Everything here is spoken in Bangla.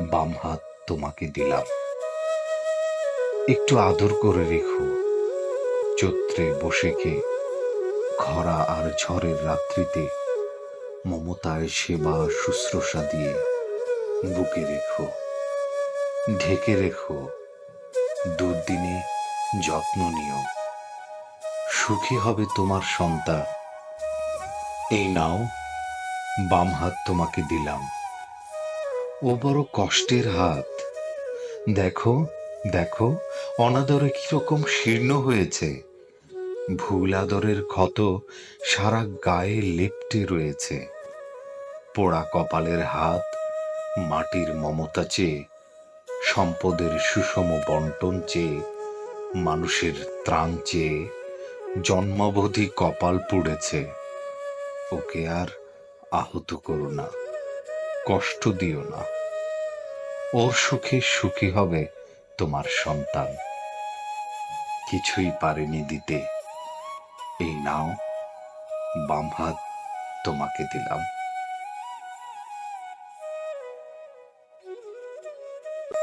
বাম হাত তোমাকে দিলাম। একটু আদর করে রেখো। চৈত্রে বসে কে খরা আর ঝড়ের রাত্রিতে মমতায় সেবা শুশ্রূষা দিয়ে বুকে রেখো। ঢেকে রেখো। দুর্দিনে যত্ন নিও। সুখী হবে তোমার সন্তান। এই নাও, বাম হাত তোমাকে দিলাম। ও বড় কষ্টের হাত। দেখো দেখো, অনাদরে কীরকম শীর্ণ হয়েছে। ভুল আদরের ক্ষত সারা গায়ে লেপ্টে রয়েছে। পোড়া কপালের হাত, মাটির মমতা চেয়ে, সম্পদের সুষম বন্টন চেয়ে, মানুষের ত্রাণ চেয়ে, জন্মাবধি কপাল পুড়েছে। ওকে আর আহত করো না, কষ্ট দিও না। ওর সুখে সুখী হবে তোমার সন্তান। কিছুই পারেনি দিতে। এই নাও, বাম হাত তোমাকে দিলাম।